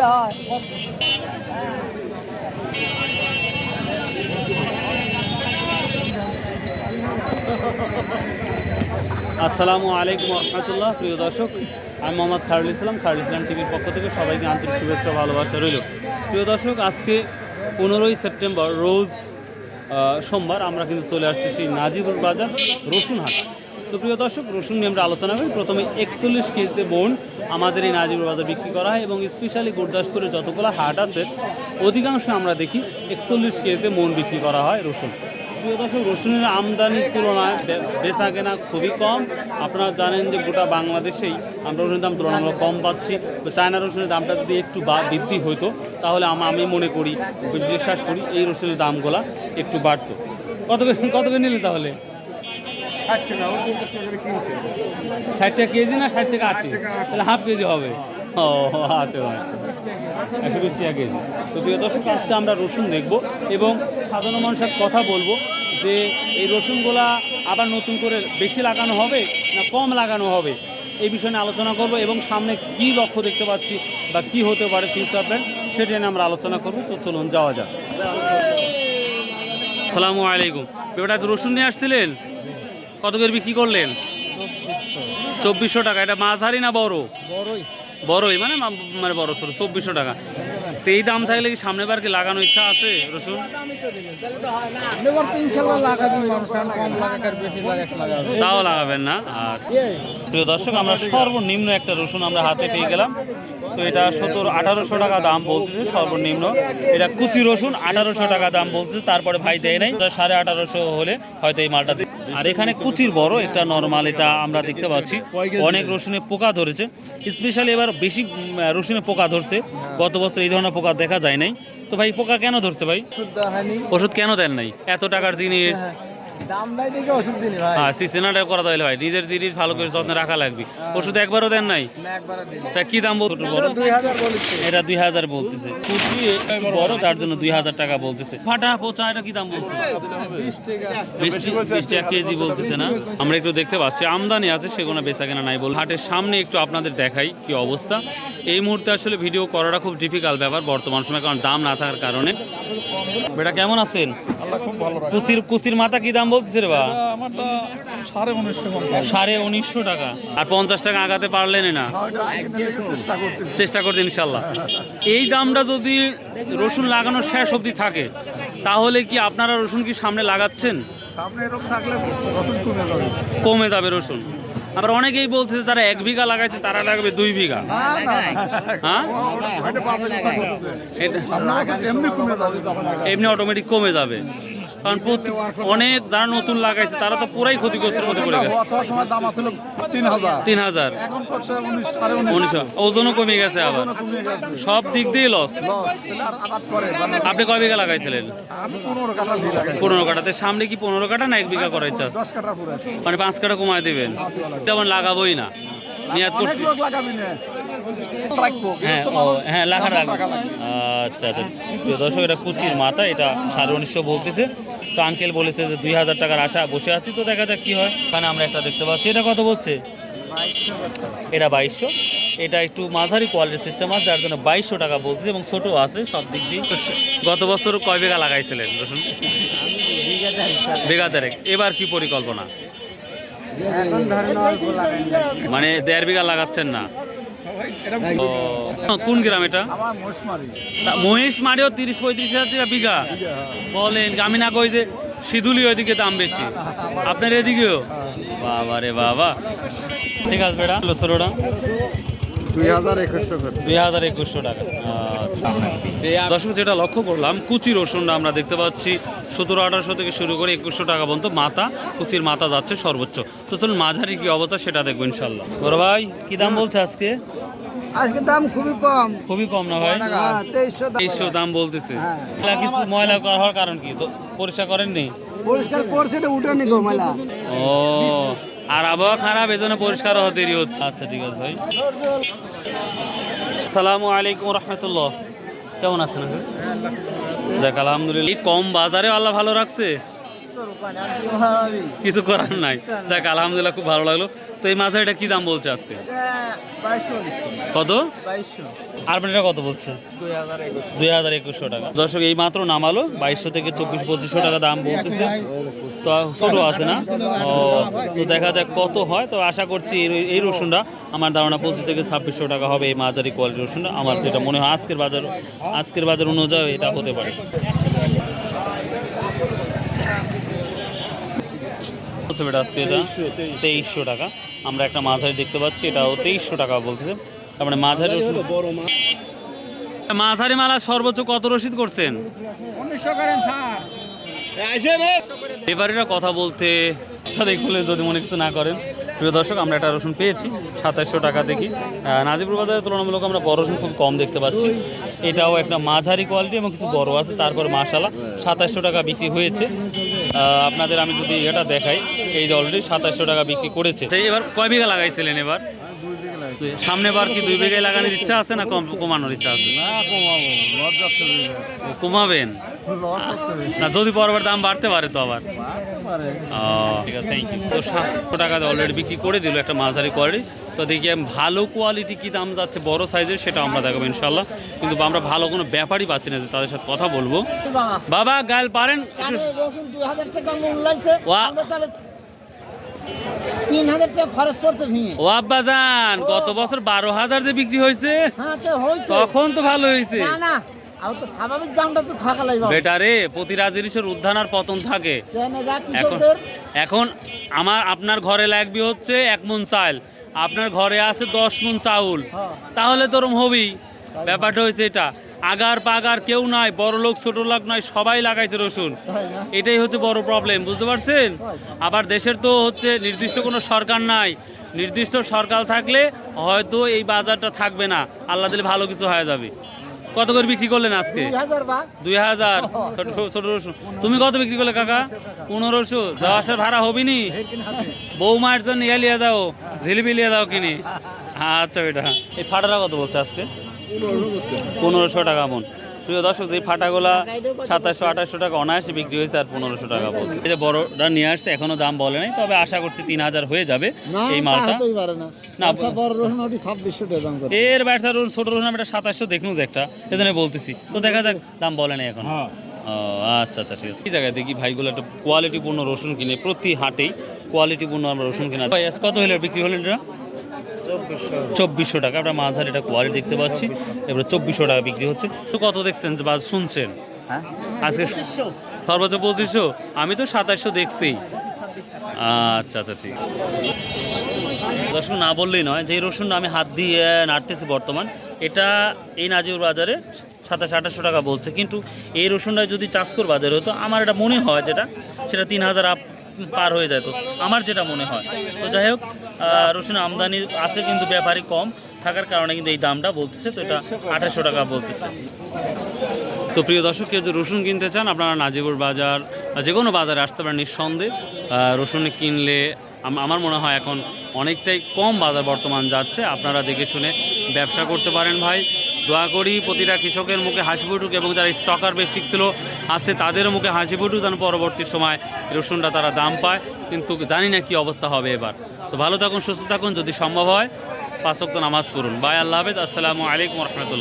হলে হয়। আসসালামু আলাইকুম রহমতুল্লাহ, প্রিয় দর্শক। আমি মোহাম্মদ খারুল ইসলাম খারুল ইসলাম টিভির পক্ষ থেকে সবাইকে আন্তরিক শুভেচ্ছা ভালোবাসা রইল। প্রিয় দর্শক, আজকে পনেরোই সেপ্টেম্বর, রোজ সোমবার আমরা কিন্তু চলে আসছি সেই নাজিবুর বাজার রসুন হাট তো প্রিয় দর্শক, রসুন নিয়ে আমরা আলোচনা করি। প্রথমে একচল্লিশ কেজিতে বোন আমাদের এই নাজিবুর বাজার বিক্রি করা হয় এবং স্পেশালি গুরদাসপুরে যতগুলো হাট আছে, অধিকাংশ আমরা দেখি একচল্লিশ কেজিতে মন বিক্রি করা হয় রসুন। প্রিয় দর্শক, রসুনের আমদানির তুলনায় বেচা কেনা খুবই কম। আপনারা জানেন যে গোটা বাংলাদেশেই আমরা রসুনের দাম তুলনামূলক কম পাচ্ছি। তো চায়না রসুনের দামটা যদি একটু বৃদ্ধি হতো তাহলে আম- মনে করি, বিশ্বাস করি এই রসুনের দামগুলা একটু বাড়তো। কত কত নিলে তাহলে? ষাট টাকা ও পঞ্চাশ টাকা করে কিনছে। ষাট টাকা কেজি না ষাট টাকা আছে? তাহলে হাফ কেজি হবে। ও আচ্ছা আচ্ছা। একশো বিশ টাকা কেজি। তো প্রিয় দর্শক আজকে আমরা রসুন দেখব এবং সাধারণ মানুষের কথা বলব যে এই রসুনগুলা আবার নতুন করে বেশি লাগানো হবে না কম লাগানো হবে? এই বিষয়ে নিয়ে আলোচনা করব এবং সামনে কি লক্ষ্য দেখতে পাচ্ছি বা কি হতে পারে ফিউচার প্ল্যান সেটা নিয়ে আমরা আলোচনা করব। তো চলুন যাওয়া যাক। আসসালামু আলাইকুম। বেটা রসুন নিয়ে আসছিলেন? কত করে বিক্রি করলেন? চব্বিশশো টাকা। এটা মাঝারি না বড়? বড়ই। বড়ই মানে মানে বড় সরু চব্বিশশো টাকা। তো এই দাম থাকলে কি সামনে বার কি লাগানোর ইচ্ছা আছে রসুন? তাও লাগাবেন না? আর প্রিয় দর্শক আমরা সর্বনিম্ন একটা রসুন আমরা হাতে পেয়ে গেলাম। তো এটা সত্তর আঠারোশো টাকা দাম বলতেছে সর্বনিম্ন। এটা কুচি রসুন আঠারোশো টাকা দাম বলতেছে তারপরে ভাই দেয় নাই। সাড়ে আঠারোশো হলে হয়তো এই মালটা। আর এখানে কুচির বড় একটা নর্মাল এটা আমরা দেখতে পাচ্ছি। অনেক রসুনে পোকা ধরেছে। স্পেশালি এবার বেশি রসুনে পোকা ধরছে। গত বছর এই ধরনের পোকা দেখা যায় নাই। তো ভাই পোকা কেন ধরছে ভাই? ওষুধ কেন দেন নাই? এত টাকার জিনিস। হ্যাঁ সিজনাটা করা তাহলে ভাই। নিজের জিনিস ভালো করে যত্নে রাখা লাগবে। ওষুধ একবারও দেন নাই? না একবার দিনি তা কি দাম বলতো বড় দুই হাজার বলেছে। এটা দুই হাজার বলতেছে। কুচি বড় তার জন্য দুই হাজার টাকা বলতেছে। ফাটা পোচা এটা কি দাম বলছে? বিশ টাকা। বিশ বিশ টাকা কেজি বলতেছে না? আমরা একটু দেখতে পাচ্ছি। আমদানি আছে সেগুলো বেচা কেনা নাই বল। হাটের সামনে একটু আপনাদের দেখাই কি অবস্থা। এই মুহূর্তে আসলে ভিডিও করাটা খুব ডিফিকাল্ট ব্যাপার বর্তমান সময় কারণ দাম না থাকার কারণে। বেটা কেমন আছেন? আল্লাহ খুব ভালো রাখে। কুচির কুচির মাথা কি দাম বলতেছে রে বা আমারটা সাড়ে উনিশশো সাড়ে উনিশশো টাকা। আর পঞ্চাশ টাকা আগাতে পারলেন না। চেষ্টা করতে ইনশাল্লাহ। এই দামটা যদি রসুন লাগানোর শেষ অবধি থাকে তাহলে কি আপনারা রসুন কি সামনে লাগাচ্ছেন? কমে যাবে। রসুন। আবার অনেকেই বলতেছে যারা এক বিঘা লাগাইছে তারা লাগবে দুই বিঘা। হ্যাঁ? এমনি অটোমেটিক কমে যাবে। কারণ অনেক যারা নতুন লাগাইছে তারা তো পুরাই ক্ষতিগ্রস্তের মধ্যে পড়ে গেছে। সময় দাম আসছিল তিন হাজার। তিন হাজার। উনিশশো ওজনও কমে গেছে আবার। সব দিক দিয়ে লস মানে আপনি কয় বিঘা লাগাইছিলেন? পনেরো কাটাতে সামনে কি পনেরো কাটা না এক বিঘা করার ইচ্ছা মানে পাঁচ কাটা কমায় দেবেন। তেমন লাগাবোই না। অনেক করছি। হ্যাঁ হ্যাঁ আচ্ছা আচ্ছা। দর্শক, এটা কুচির মাথা, এটা সাড়ে উনিশশো বলতেছে। তো আঙ্কেল বলেছে যে দুই হাজার টাকার আশা, বসে আছি, তো দেখা যাক কি হয়। এখানে আমরা একটা দেখতে পাচ্ছি, এটা কত বলছে? এটা বাইশশো। এটা একটু মাঝারি কোয়ালিটির সিস্টেম আছে, যার জন্য বাইশশো টাকা বলছে, এবং ছোটো আছে, সব দিক দিয়ে। গত বছর কয় বিঘা লাগাইছিলেন? রসুন বিঘা দেড়েক। এবার কি পরিকল্পনা? মানে দেড় বিঘা লাগাচ্ছেন না। কোন গ্রাম এটা? মহিষমারিও মহিষ মারেও তিরিশ পঁয়ত্রিশ হাজার টাকা বিঘা। বলেন আমি না কই যে সিধুলি ওইদিকে দাম বেশি। আপনার এদিকেও? বাবা রে বাবা। ঠিক আছে বেটা ষোলোটা দুই হাজার একুশশো দুই হাজার একুশশো টাকা। আচ্ছা। দর্শক যেটা লক্ষ্য করলাম কুচি রসুনটা আমরা দেখতে পাচ্ছি। সতেরো আঠারোশো থেকে শুরু করে একুশশো টাকা পর্যন্ত মাথা কুচির মাথা যাচ্ছে সর্বোচ্চ। তো চলুন মাঝারি কি অবস্থা সেটা দেখব ইনশাল্লাহ বড় ভাই কি দাম বলছে আজকে? আজকে দাম খুবই কম। খুবই কম না ভাই? হ্যাঁ তেইশশো দাম। বলতেছে। হ্যাঁ। ময়লা কিছু ময়লা হওয়ার কারণ কি? তো পরিষ্কার করেননি? পরিষ্কার করছে উঠে নি গো মেলা ও। আর আবহাওয়া খারাপ, এজন্য পরিষ্কার হওয়া দেরি হচ্ছে। আচ্ছা ঠিক আছে ভাই। আসসালামু আলাইকুম রহমতুল্লাহ। কেমন আছেন? দেখ, আলহামদুলিল্লাহ। কম বাজারে আল্লাহ ভালো রাখছে? কিছু করার নাই। দেখ, আলহামদুলিল্লাহ খুব ভালো লাগল। তো এই মাঝারিটা কি দাম বলছে আজকে? কত? আর এটা কত বলছে দুই হাজার একুশশো টাকা। দর্শক, এই মাত্র নামালো। বাইশশো থেকে চব্বিশ, পঁচিশশো টাকা দাম বলতেছে। তো ছোট আছে না? তো দেখা যাক কত হয়। তো আশা করছি এই- রসুনটা আমার ধারণা পঁচিশ থেকে ছাব্বিশশো টাকা হবে এই মাঝারি কোয়ালিটির রসুনটা। আমার যেটা মনে হয় আজকের বাজার আজকের বাজার অনুযায়ী এটা হতে পারে। তেইশশো টাকা। আমরা একটা মাঝারি দেখতে পাচ্ছি, এটাও তেইশশো টাকা বলতেছে। তার মানে মাঝারি মাঝারি মালা সর্বোচ্চ কত রসিদ করছেন? উনিশশো করেন স্যার। ব্যাপারীরা কথা বলতে আচ্ছা দেখলে যদি মনে কিছু না করেন প্রিয় দর্শক আমরা একটা রসুন পেয়েছি সাতাশশো টাকা দেখি নাজিপুর বাজারে তুলনামূলক আমরা বড় রসুন খুব কম দেখতে পাচ্ছি। এটাও একটা মাঝারি কোয়ালিটি এবং কিছু বড় আছে তারপর মাসালা সাতাশশো টাকা বিক্রি হয়েছে। আহ, আপনাদের আমি যদি এটা দেখাই এই যে অলরেডি সাতাশশো টাকা বিক্রি করেছে। তো এবার কয় বিঘা লাগাইছিলেন এবার? সামনে বার কি দুই বিঘায় লাগানোর ইচ্ছা আছে না কম কমানোর ইচ্ছা আছে? কমাবেন? না যদি পরবার দাম বাড়তে পারে তো আবার। ঠিক আছে থ্যাংক ইউ তো সাতশো টাকা অলরেডি বিক্রি করে দিল একটা মাঝারি কোয়ালিটি তো দেখি ভালো কোয়ালিটি কি দাম যাচ্ছে বড় সাইজের সেটা আমরা দেখাবো ইনশাল্লাহ কিন্তু আমরা ভালো কোনো ব্যাপারই পাচ্ছি না যে তাদের সাথে কথা বলব। বাবা গাল পারেন একটু রসুন দুই হাজার টাকা মূল্য লাগছে ওয়া- আমরা তাহলে তিন হাজার টাকা খরচ করতে ভেঙে। ও আব্বা যান গত বছর বারো হাজার যে বিক্রি হয়েছে হ্যাঁ তো হয়েছে। তখন তো ভালো হয়েছে। না না আর তো স্বাভাবিক দামটা তো থাকা লাগবে বেটারে প্রতিটা জিনিসের উত্থান আর পতন থাকে। কেন এখন কৃষকদের? এখন আমার আপনার ঘরে লাগবে হচ্ছে এক মন চাল। আপনার ঘরে আছে দশ মন চাউল। হ্যাঁ। তাহলে তোরম হবেই। ব্যাপারটা হয়েছে এটা। আগার পাগার কেউ নাই বড় লোক ছোট লোক নয় সবাই লাগাইছে রসুন। এটাই হচ্ছে বড় প্রবলেম বুঝতে পারছেন? আবার দেশের তো হচ্ছে নির্দিষ্ট কোনো সরকার নাই। নির্দিষ্ট সরকার থাকলে হয়তো এই বাজারটা থাকবে না। আল্লাহ দিলে ভালো কিছু হয়ে যাবে। কত করে বিক্রি করলেন আজকে? দুই হাজার ছোট ছোট রসুন। তুমি কত বিক্রি করলে কাকা? পনেরোশো যাওয়া আসার ভাড়া হবি নি বৌমায়ের জন্য ইয়া লিয়ে যাও ঝিলিপি লিয়ে যাও কিনি। আচ্ছা বেটা। এই ফাটাটা কত বলছে আজকে? পনেরোশো টাকা মন। প্রিয় দর্শক যে ফাটাগুলা সাতাশশো আঠাশশো টাকা অনায়াসে বিক্রি হয়েছে আর পনেরোশো টাকা বলছে এই যে বড়টা নিয়ে আসছে এখনও দাম বলে নাই তবে আশা করছি তিন হাজার হয়ে যাবে এই মালটা। না। না, বড় রসুন ওটি ছাব্বিশশো টাকা দাম এর ব্যবসা রুল ছোট রুল একটা সাতাশশো দেখুন একটা সেজন্য বলতেছি। তো দেখা যাক দাম বলে নাই এখন। ও আচ্ছা আচ্ছা ঠিক আছে। এই জায়গায় দেখি ভাইগুলো একটা কোয়ালিটিপূর্ণ রসুন কিনে প্রতি হাটেই কোয়ালিটিপূর্ণ আমরা রসুন কিনা ভাই কত হলে বিক্রি হলেন এটা? চব্বিশশো টাকা। আমরা মাঝারি এটা কোয়ালিটি দেখতে পাচ্ছি। এবার চব্বিশশো টাকা বিক্রি হচ্ছে। তো কত দেখছেন বা শুনছেন? আজকে সর্বোচ্চ পঁচিশশো। আমি তো সাতাশশো দেখছি। আচ্ছা আচ্ছা ঠিক। দর্শক না বললেই নয় যে রসুন আমি হাত দিয়ে নাড়তেছি বর্তমান এটা এই নাজিউর বাজারে সাতাশ আঠাশশো টাকা বলছে। কিন্তু এই রসুনটা যদি চাষ চাষকর বাজারে হতো আমার এটা মনে হয় যেটা সেটা তিন হাজার আপ পার হয়ে যেত আমার যেটা মনে হয়। তো যাই হোক আহ, রসুনের আমদানি আছে কিন্তু ব্যাপারই কম। থাকার কারণে কিন্তু এই দামটা বলতেছে তো এটা আঠাশশো টাকা বলতেছে। তো প্রিয় দর্শক কেউ যদি রসুন কিনতে চান আপনারা নাজিবুর বাজার যে কোনো বাজারে আসতে পারেন নিঃসন্দেহে। রসুন কিনলে আম- আমার মনে হয় এখন অনেকটাই কম বাজার বর্তমান যাচ্ছে। আপনারা দেখে শুনে ব্যবসা করতে পারেন ভাই। দোয়া করি প্রতিটা কৃষকের মুখে হাসি ফুটুক এবং যারা স্টকার ব্যবসায়িক ছিল, আসছে তাদের মুখে হাসি ফুটুক যেন পরবর্তী সময় রসুনটা তারা দাম পায়। কিন্তু জানি না কি অবস্থা হবে এবার। তো ভালো থাকুন, সুস্থ থাকুন, যদি সম্ভব হয় পাঁচক্ত নামাজ পড়ুন। বাই, আল্লাহ হাফেজ। আসসালামু আলাইকুম রহমতুল্লাহ।